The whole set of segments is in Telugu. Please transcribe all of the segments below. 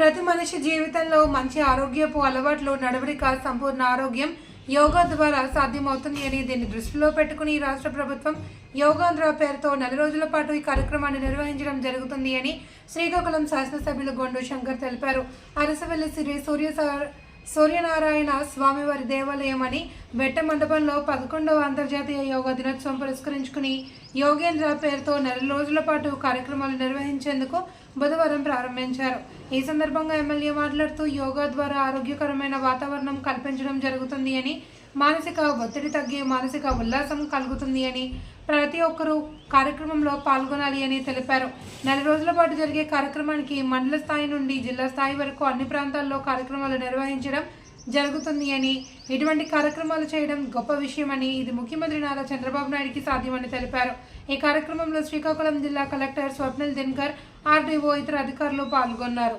ప్రతి మనిషి జీవితంలో మంచి ఆరోగ్యపు అలవాట్లు నడవడిక సంపూర్ణ ఆరోగ్యం యోగా ద్వారా సాధ్యమవుతుంది అని దీన్ని దృష్టిలో పెట్టుకుని రాష్ట్ర ప్రభుత్వం యోగాంధ్ర పేరుతో నెల రోజుల పాటు ఈ కార్యక్రమాన్ని నిర్వహించడం జరుగుతుంది అని శ్రీకాకుళం శాసనసభ్యులు గొండు శంకర్ తెలిపారు. అరసవల్లి శ్రీ సూర్య సూర్యనారాయణ స్వామివారి దేవాలయం అని బెట్ట మండపంలో పదకొండవ అంతర్జాతీయ యోగా దినోత్సవం పురస్కరించుకుని యోగేంద్ర పేరుతో నెల రోజుల పాటు కార్యక్రమాలు నిర్వహించేందుకు బుధవారం ప్రారంభించారు. ఈ సందర్భంగా ఎమ్మెల్యే మాట్లాడుతూ యోగా ద్వారా ఆరోగ్యకరమైన వాతావరణం కల్పించడం జరుగుతుంది అని మానసిక ఒత్తిడి తగ్గి మానసిక ఉల్లాసం కలుగుతుంది అని ప్రతి ఒక్కరూ కార్యక్రమంలో పాల్గొనాలి అని తెలిపారు. నెల రోజుల పాటు జరిగే కార్యక్రమానికి మండల స్థాయి నుండి జిల్లా స్థాయి వరకు అన్ని ప్రాంతాల్లో కార్యక్రమాలు నిర్వహించడం జరుగుతుంది అని ఇటువంటి కార్యక్రమాలు చేయడం గొప్ప విషయమని ఇది ముఖ్యమంత్రి నారా చంద్రబాబు నాయుడికి సాధ్యమని తెలిపారు. ఈ కార్యక్రమంలో శ్రీకాకుళం జిల్లా కలెక్టర్ స్వప్నిల్ దినకర్ ఆర్డీఓ ఇతర అధికారులు పాల్గొన్నారు.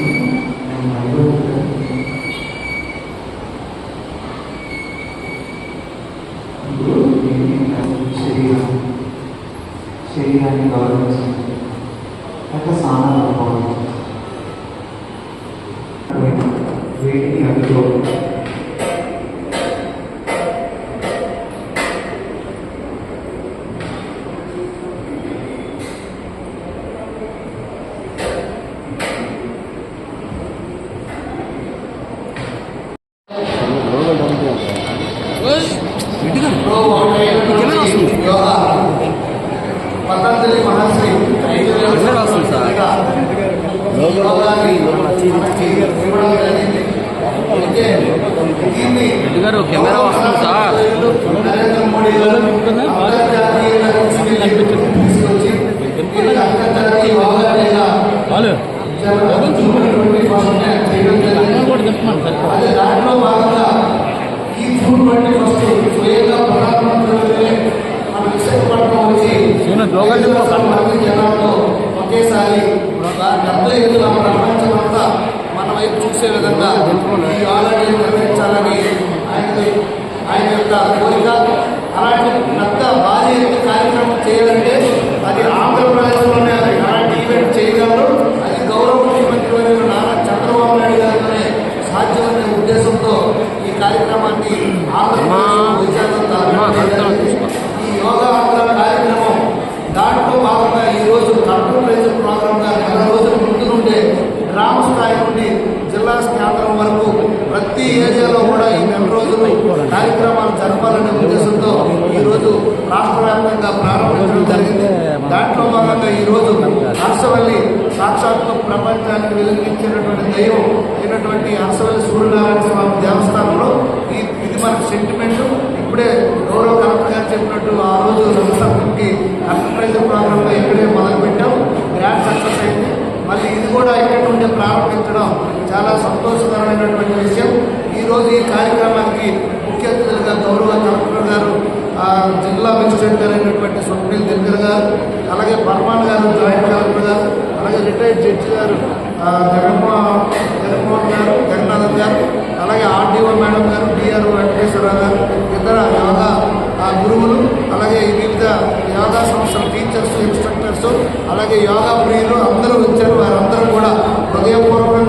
శరీరాన్ని గౌరవించండి ఒక స్నానం అనుకోవాలి వీటిని అందులో పతంజలి మహర్షి యోగాన్ని ఇవ్వడం జరిగింది. అయితే దీన్ని గారు? కెమెరా వస్తుంది సార్ నరేంద్ర మోడీ గారు అంతర్జాతీయంగా తీసుకొచ్చి అంతర్జాతీయ యోగా. అదే దాంట్లో భాగంగా ఈ జూన్ ట్వంటీ ఫస్ట్ వచ్చి ఐదు జనాల్లో ఒకేసారి పెద్ద ఎత్తున ప్రపంచమంతా మన వైపు చూసే విధంగా ఈ ఆల్రెడీ నిర్వహించాలని ఆయన ఆయన యొక్క కోరిక. అలాంటి పెద్ద భారీ ఎత్తు కార్యక్రమం చేయాలంటే అది ఆంధ్రప్రదేశ్లోనే అలాంటి ఈవెంట్ చేయగలరు. అది గౌరవ ముఖ్యమంత్రి వర్యులు నారా చంద్రబాబు నాయుడు గారితోనే సాధ్యమనే ఉద్దేశంతో ఈ కార్యక్రమాన్ని ఆంధ్రప్రదేశ్ ఈ యోగా ఆంధ్ర కార్యక్రమం దాంట్లో భాగంగా ఈ రోజు కంట్రోల్ రైజర్ ప్రోగ్రామ్గా నెల రోజుల ముందు నుండే గ్రామ స్థాయి నుండి జిల్లా కేంద్రం వరకు ప్రతి ఏరియాలో కూడా ఈ నెల రోజులు కార్యక్రమాలు జరపాలనే ఉద్దేశంతో ఈరోజు రాష్ట్ర వ్యాప్తంగా ప్రారంభించడం జరిగింది. దాంట్లో భాగంగా ఈ రోజు హర్షవల్లి సాక్షాత్తు ప్రపంచానికి వెలిగించినటువంటి దైవం అయినటువంటి హర్షవల్లి సూర్యనారాయణ ప్రారంభించడం చాలా సంతోషకరమైనటువంటి విషయం. ఈరోజు ఈ కార్యక్రమానికి ముఖ్య అతిథులుగా గౌరవ కలెక్టర్ గారు జిల్లా మెజిస్ట్రేట్ గారు అయినటువంటి స్వప్నిల్ దగ్గర గారు అలాగే పర్మాన్ గారు జాయింట్ కలెక్టర్ గారు అలాగే రిటైర్డ్ జడ్జి గారు జగన్మోహన్ జగన్మోహన్ గారు జగన్నాథన్ గారు అలాగే ఆర్డీఓ మేడం గారు డిఆర్ఓ వెంకటేశ్వరరావు గారు ఇతర యోగా ఆ, గురువులు అలాగే వివిధ యోగా సంస్థల టీచర్స్ ఇన్స్ట్రక్టర్స్ అలాగే యోగా ప్రియులు అందరూ వచ్చారు. వారందరూ కూడా హృదయపూర్వక